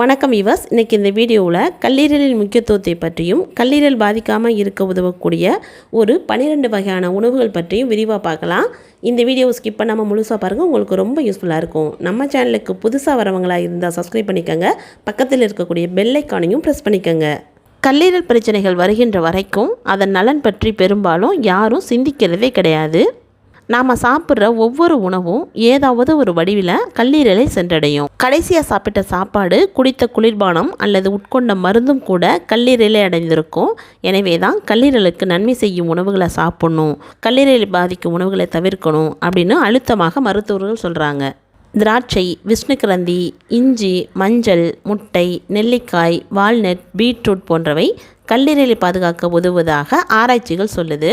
வணக்கம் இவஸ் இன்றைக்கி இந்த வீடியோவில் கல்லீரலின் முக்கியத்துவத்தை பற்றியும் கல்லீரல் பாதிக்காமல் இருக்க உதவக்கூடிய ஒரு பன்னிரெண்டு வகையான உணவுகள் பற்றியும் விரிவாக பார்க்கலாம். இந்த வீடியோவை ஸ்கிப் பண்ணாமல் முழுசாக பாருங்கள் உங்களுக்கு ரொம்ப யூஸ்ஃபுல்லாக இருக்கும். நம்ம சேனலுக்கு புதுசாக வரவங்களாக இருந்தால் சப்ஸ்கிரைப் பண்ணிக்கோங்க. பக்கத்தில் இருக்கக்கூடிய பெல்லைக்கானையும் ப்ரெஸ் பண்ணிக்கோங்க. கல்லீரல் பிரச்சனைகள் வருகின்ற வரைக்கும் அதன் நலன் பற்றி பெரும்பாலும் யாரும் சிந்திக்கிறதே கிடையாது. நாம் சாப்பிட்ற ஒவ்வொரு உணவும் ஏதாவது ஒரு வடிவில் கல்லீரலை சென்றடையும். கடைசியாக சாப்பிட்ட சாப்பாடு குடித்த குளிர்பானம் அல்லது உட்கொண்ட மருந்தும் கூட கல்லீரலை அடைந்திருக்கும். எனவே தான் கல்லீரலுக்கு நன்மை செய்யும் உணவுகளை சாப்பிடணும். கல்லீரலை பாதிக்கும் உணவுகளை தவிர்க்கணும் அப்படின்னு அழுத்தமாக மருத்துவர்கள் சொல்கிறாங்க திராட்சை விஷ்ணுக்கிரந்தி இஞ்சி மஞ்சள் முட்டை நெல்லிக்காய் வால்நட் பீட்ரூட் போன்றவை கல்லீரலை பாதுகாக்க உதவுவதாக ஆராய்ச்சிகள் சொல்லுது.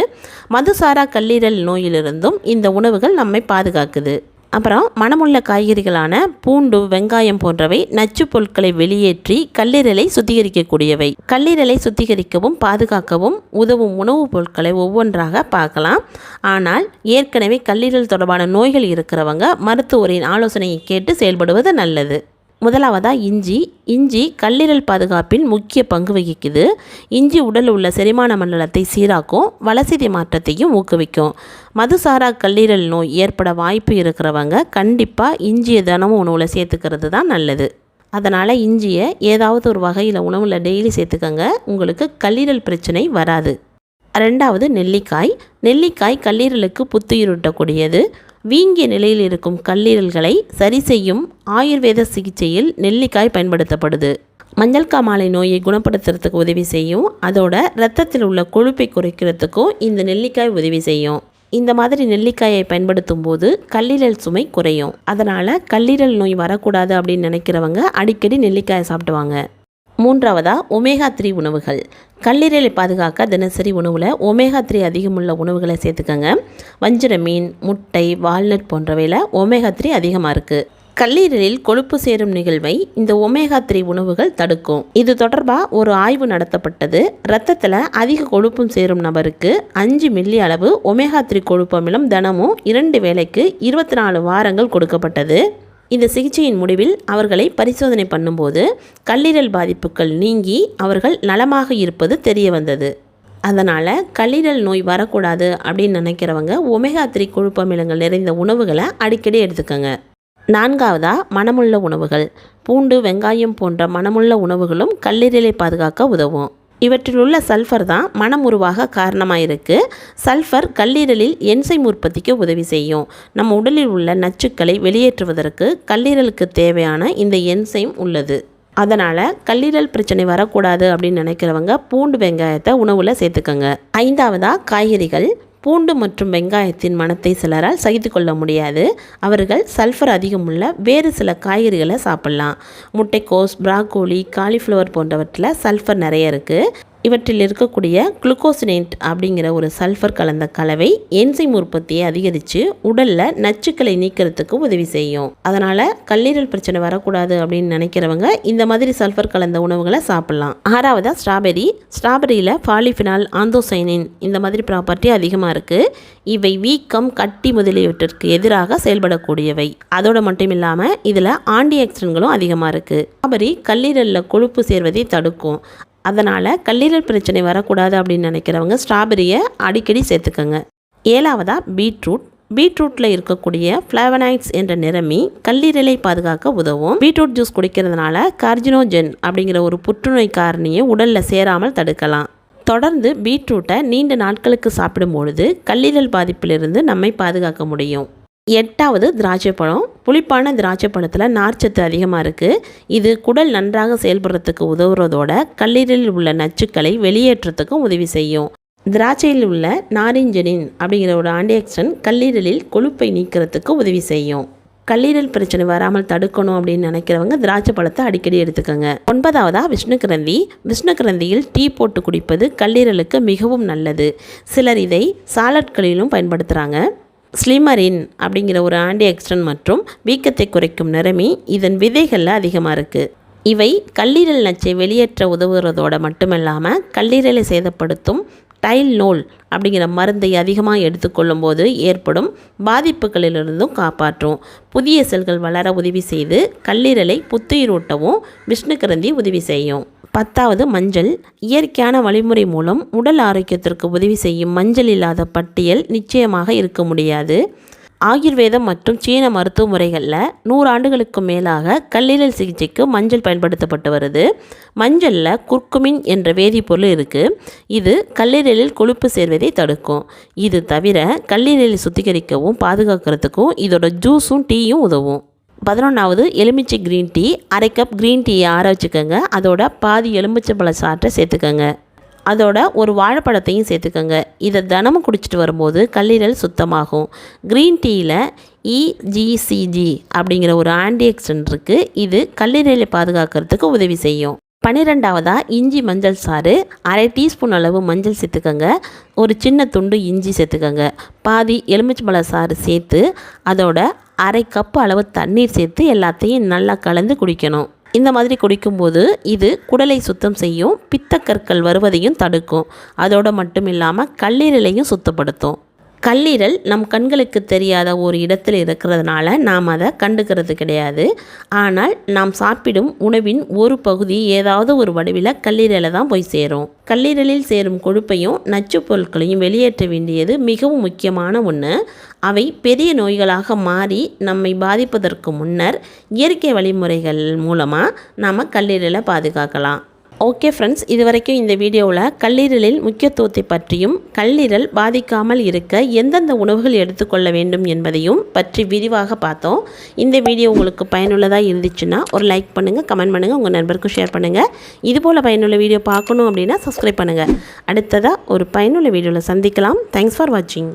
மதுசாரா கல்லீரல் நோயிலிருந்தும் இந்த உணவுகள் நம்மை பாதுகாக்குது. அப்புறம் மணமுள்ள காய்கறிகளான பூண்டு வெங்காயம் போன்றவை நச்சுப் பொருட்களை வெளியேற்றி கல்லீரலை சுத்திகரிக்கக்கூடியவை. கல்லீரலை சுத்திகரிக்கவும் பாதுகாக்கவும் உதவும் உணவுப் பொருட்களை ஒவ்வொன்றாக பார்க்கலாம். ஆனால் ஏற்கனவே கல்லீரல் தொடர்பான நோய்கள் இருக்கிறவங்க மருத்துவரின் ஆலோசனையை கேட்டு செயல்படுவது நல்லது. முதலாவதாக இஞ்சி. இஞ்சி கல்லீரல் பாதுகாப்பின் முக்கிய பங்கு வகிக்குது. இஞ்சி உடலில் உள்ள செரிமான மண்டலத்தை சீராக்கும் வளசிதை மாற்றத்தையும் ஊக்குவிக்கும். மதுசாரா கல்லீரல் நோய் ஏற்பட வாய்ப்பு இருக்கிறவங்க கண்டிப்பாக இஞ்சியை தினமும் உணவில் சேர்த்துக்கிறது தான் நல்லது. அதனால் இஞ்சியை ஏதாவது ஒரு வகையில் உணவில் டெய்லி சேர்த்துக்கங்க. உங்களுக்கு கல்லீரல் பிரச்சனை வராது. ரெண்டாவது நெல்லிக்காய். நெல்லிக்காய் கல்லீரலுக்கு புத்துயிரூட்டக்கூடியது. வீங்கிய நிலையில் இருக்கும் கல்லீரல்களை சரி செய்யும் ஆயுர்வேத சிகிச்சையில் நெல்லிக்காய் பயன்படுத்தப்படுது. மஞ்சள் காமாலை நோயை குணப்படுத்துறதுக்கு உதவி செய்யும். அதோட ரத்தத்தில் உள்ள கொழுப்பை குறைக்கிறதுக்கும் இந்த நெல்லிக்காய் உதவி செய்யும். இந்த மாதிரி நெல்லிக்காயை பயன்படுத்தும் போது கல்லீரல் சுமை குறையும். அதனால் கல்லீரல் நோய் வரக்கூடாது அப்படின்னு நினைக்கிறவங்க அடிக்கடி நெல்லிக்காயை சாப்பிடுவாங்க மூன்றாவதாக ஒமேகா த்ரீ உணவுகள். கல்லீரலை பாதுகாக்க தினசரி உணவில் ஒமேகா த்ரீ அதிகமுள்ள உணவுகளை சேர்த்துக்கங்க. வஞ்சிர மீன் முட்டை வால்நட் போன்றவையில் ஒமேகா த்ரீ அதிகமாக இருக்குது கல்லீரலில் கொழுப்பு சேரும் நிகழ்வை இந்த ஒமேகா த்ரீ உணவுகள் தடுக்கும். இது தொடர்பாக ஒரு ஆய்வு நடத்தப்பட்டது. ரத்தத்தில் அதிக கொழுப்பும் சேரும் நபருக்கு அஞ்சு மில்லி அளவு ஒமேகா த்ரீ கொழுப்பு அமிலம் தினமும் இரண்டு வேளைக்கு இருபத்தி நாலு வாரங்கள் கொடுக்கப்பட்டது. இந்த சிகிச்சையின் முடிவில் அவர்களை பரிசோதனை பண்ணும்போது கல்லீரல் பாதிப்புகள் நீங்கி அவர்கள் நலமாக இருப்பது தெரிய வந்தது. அதனால் கல்லீரல் நோய் வரக்கூடாது அப்படின்னு நினைக்கிறவங்க ஒமேகா த்ரீ கொழுப்பமிலங்கள் நிறைந்த உணவுகளை அடிக்கடி எடுத்துக்கோங்க. நான்காவதாக மணமுள்ள உணவுகள். பூண்டு வெங்காயம் போன்ற மணமுள்ள உணவுகளும் கல்லீரலை பாதுகாக்க உதவும். இவற்றில் உள்ள சல்ஃபர் தான் மனம் உருவாக காரணமாக இருக்குது சல்ஃபர் கல்லீரலில் என்சைம் உற்பத்திக்கு உதவி செய்யும். நம்ம உடலில் உள்ள நச்சுக்களை வெளியேற்றுவதற்கு கல்லீரலுக்கு தேவையான இந்த என்சைம் உள்ளது. அதனால் கல்லீரல் பிரச்சனை வரக்கூடாது அப்படின்னு நினைக்கிறவங்க பூண்டு வெங்காயத்தை உணவில் சேர்த்துக்கோங்க. ஐந்தாவதாக காய்கறிகள். பூண்டு மற்றும் வெங்காயத்தின் மனத்தை சிலரால் சகித்து கொள்ள முடியாது. அவர்கள் சல்ஃபர் அதிகமுள்ள வேறு சில காய்கறிகளை சாப்பிட்லாம். முட்டைக்கோஸ் ப்ராக்கோலி காலிஃப்ளவர் போன்றவற்றில் சல்ஃபர் நிறைய இருக்குது இவற்றில் இருக்கக்கூடிய குளுக்கோசினேட் அப்படிங்கிற ஒரு சல்ஃபர் கலந்த கலவை என்சைம் உற்பத்தியை அதிகரித்து உடலில் நச்சுக்களை நீக்கிறதுக்கு உதவி செய்யும். அதனால் கல்லீரல் பிரச்சனை வரக்கூடாது அப்படின்னு நினைக்கிறவங்க இந்த மாதிரி சல்ஃபர் கலந்த உணவுகளை சாப்பிட்லாம். ஆறாவதாக ஸ்ட்ராபெரி. ஸ்ட்ராபெரியில் பாலிஃபினால் ஆந்தோசைனின் இந்த மாதிரி ப்ராப்பர்ட்டி அதிகமாக இருக்குது இவை வீக்கம் கட்டி முதலியவற்றிற்கு எதிராக செயல்படக்கூடியவை. அதோடு மட்டும் இல்லாமல் இதில் ஆன்டி ஆக்சிடென்ட்களும் அதிகமாக இருக்குது ஸ்ட்ராபெரி கல்லீரலில் கொழுப்பு சேர்வதை தடுக்கும். அதனால் கல்லீரல் பிரச்சனை வரக்கூடாது அப்படின்னு நினைக்கிறவங்க ஸ்ட்ராபெரியை அடிக்கடி சேர்த்துக்கோங்க. ஏழாவதாக பீட்ரூட். பீட்ரூட்டில் இருக்கக்கூடிய ஃப்ளாவனைட்ஸ் என்ற நிறமி கல்லீரலை பாதுகாக்க உதவும். பீட்ரூட் ஜூஸ் குடிக்கிறதுனால கார்ஜினோஜென் அப்படிங்கிற ஒரு புற்றுநோய் காரணியை உடலில் சேராமல் தடுக்கலாம். தொடர்ந்து பீட்ரூட்டை நீண்ட நாட்களுக்கு சாப்பிடும் பொழுது கல்லீரல் பாதிப்பிலிருந்து நம்மை பாதுகாக்க முடியும். எட்டாவது திராட்சை பழம் புளிப்பான திராட்சை பழத்தில் நார்ச்சத்து அதிகமாக இருக்குது இது குடல் நன்றாக செயல்படுறதுக்கு உதவுறதோட கல்லீரலில் உள்ள நச்சுக்களை வெளியேற்றத்துக்கும் உதவி செய்யும். திராட்சையில் உள்ள நாரிஞ்சனின் அப்படிங்கிற ஒரு ஆண்டியாக்சன் கல்லீரலில் கொழுப்பை நீக்கிறதுக்கு உதவி செய்யும். கல்லீரல் பிரச்சனை வராமல் தடுக்கணும் அப்படின்னு நினைக்கிறவங்க திராட்சை பழத்தை அடிக்கடி எடுத்துக்கோங்க. ஒன்பதாவதாக விஷ்ணுக்கிரந்தி. விஷ்ணுக்கிரந்தியில் டீ போட்டு குடிப்பது கல்லீரலுக்கு மிகவும் நல்லது. சிலர் இதை சாலட்களிலும் பயன்படுத்துகிறாங்க ஸ்லிமரின் அப்படிங்கிற ஒரு ஆண்டி ஆக்சிடென்ட் மற்றும் வீக்கத்தை குறைக்கும் நிறமி இதன் விதைகளில் அதிகமாக இருக்குது இவை கல்லீரல் நச்சை வெளியேற்ற உதவுகிறதோட மட்டுமல்லாமல் கல்லீரலை சேதப்படுத்தும் டைல் நோல் அப்படிங்கிற மருந்தை அதிகமாக எடுத்துக்கொள்ளும் போது ஏற்படும் பாதிப்புகளிலிருந்தும் காப்பாற்றும். புதிய செல்கள் வளர உதவி செய்து கல்லீரலை புத்துயிரூட்டவும் விஷ்ணுக்கரந்தி உதவி செய்யும். பத்தாவது மஞ்சள். இயற்கையான வழிமுறை மூலம் உடல் ஆரோக்கியத்திற்கு உதவி செய்யும் மஞ்சள் இல்லாத பட்டியல் நிச்சயமாக இருக்க முடியாது. ஆயுர்வேதம் மற்றும் சீன மருத்துவ முறைகளில் நூறாண்டுகளுக்கு மேலாக கல்லீரல் சிகிச்சைக்கு மஞ்சள் பயன்படுத்தப்பட்டு வருது. மஞ்சளில் குர்குமின் என்ற வேதிப்பொருள் இருக்குது இது கல்லீரலில் கொழுப்பு சேர்வதை தடுக்கும். இது தவிர கல்லீரலை சுத்திகரிக்கவும் பாதுகாக்கிறதுக்கும் இதோட ஜூஸும் டீயும் உதவும். பதினொன்றாவது எலுமிச்சை க்ரீன் டீ அரை கப் க்ரீன் டீயை ஆற வச்சுக்கோங்க. அதோட பாதி எலுமிச்சை சாற்றை சேர்த்துக்கோங்க. அதோட ஒரு வாழைப்பழத்தையும் சேர்த்துக்கோங்க. இதை தினமும் குடிச்சிட்டு வரும்போது கல்லீரல் சுத்தமாகும். க்ரீன் டீயில் இஜிசிஜி அப்படிங்கிற ஒரு ஆன்டிஆக்சிடென்ட் இருக்குது இது கல்லீரலை பாதுகாக்கிறதுக்கு உதவி செய்யும். பன்னிரெண்டாவதாக இஞ்சி மஞ்சள் சாறு அரை டீஸ்பூன் அளவு மஞ்சள் சேர்த்துக்கோங்க. ஒரு சின்ன துண்டு இஞ்சி சேர்த்துக்கோங்க. பாதி எலுமிச்சம்பழ சாறு சேர்த்து அதோட அரை கப்பு அளவு தண்ணீர் சேர்த்து எல்லாத்தையும் நல்லா கலந்து குடிக்கணும். இந்த மாதிரி குடிக்கும்போது இது குடலை சுத்தம் செய்யும் பித்தக்கற்கள் வருவதையும் தடுக்கும். அதோடு மட்டும் இல்லாமல் கல்லீரலையும் சுத்தப்படுத்தும். கல்லீரல் நம் கண்களுக்கு தெரியாத ஒரு இடத்தில் இருக்கிறதுனால நாம் அதை கண்டுக்கிறது கிடையாது. ஆனால் நாம் சாப்பிடும் உணவின் ஒரு பகுதி ஏதாவது ஒரு வடிவில் கல்லீரலை தான் போய் சேரும். கல்லீரலில் சேரும் கொழுப்பையும் நச்சு பொருட்களையும் வெளியேற்ற வேண்டியது மிகவும் முக்கியமான ஒன்று அவை பெரிய நோய்களாக மாறி நம்மை பாதிப்பதற்கு முன்னர் இயற்கை வழிமுறைகள் மூலமாக நாம் கல்லீரலை பாதுகாக்கலாம். ஓகே ஃப்ரெண்ட்ஸ் இது வரைக்கும் இந்த வீடியோவில் கல்லீரலில் முக்கியத்துவத்தை பற்றியும் கல்லீரல் பாதிக்காமல் இருக்க எந்தெந்த உணவுகள் எடுத்துக்கொள்ள வேண்டும் என்பதையும் பற்றி விரிவாக பார்த்தோம். இந்த வீடியோ உங்களுக்கு பயனுள்ளதாக இருந்துச்சுன்னா ஒரு லைக் பண்ணுங்கள் கமெண்ட் பண்ணுங்கள் உங்கள் நண்பருக்கும் ஷேர் பண்ணுங்கள் இதுபோல் பயனுள்ள வீடியோ பார்க்கணும் அப்படின்னா சப்ஸ்கிரைப் பண்ணுங்கள் அடுத்ததாக ஒரு பயனுள்ள வீடியோவில் சந்திக்கலாம். தேங்க்ஸ் ஃபார் வாட்சிங்